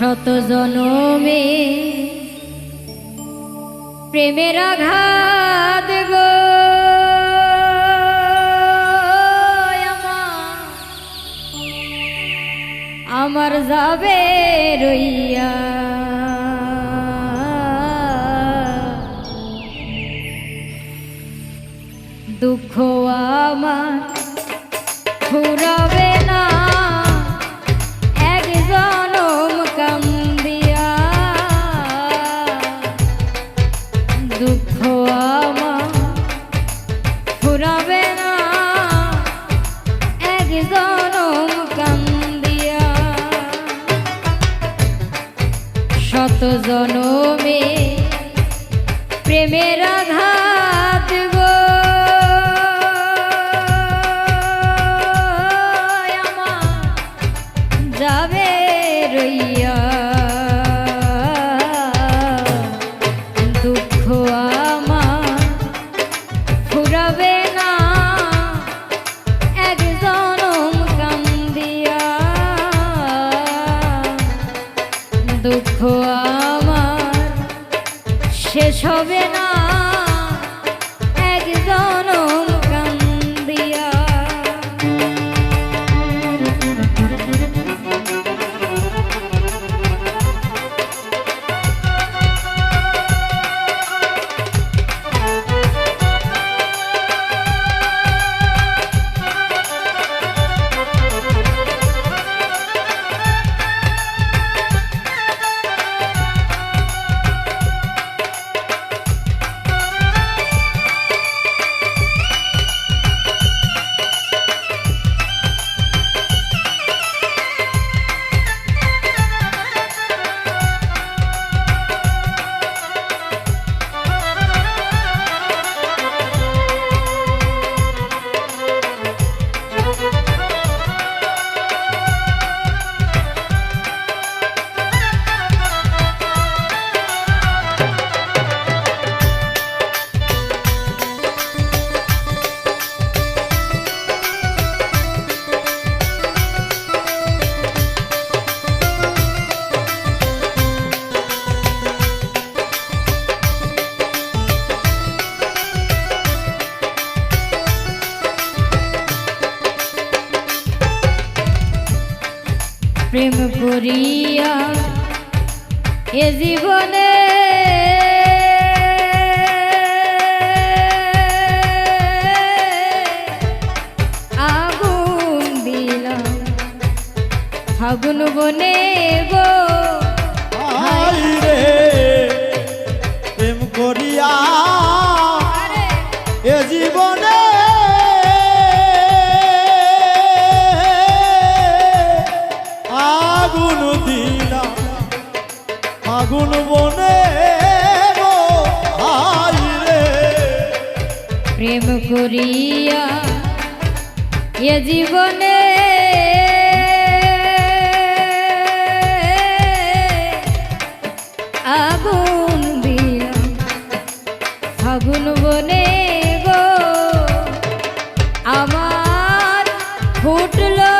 শত জনমে প্রেমের আঘাত গো। আমার- যাবে রইয়া। শত জনমে প্রেমের আঘাত গো? যাবে রইয়া শেষ হবে না। প্রেম করিয়া এ জীবনে আগুন দিলাম ফাগুন বনে গো করিয়া এ জীবনে আগুন বিয়া ফাগুন বনে গো আমার ফুটলো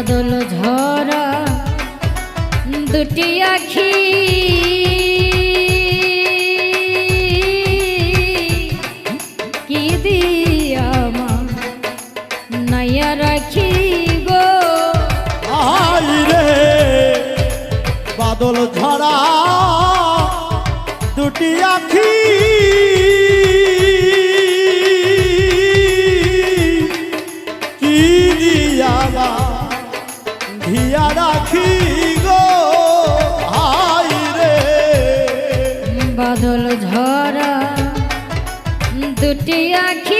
বাদল ঝরা দুটি আখি। কি দিয়া মা নাইয়া রাখি? আখি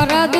সারা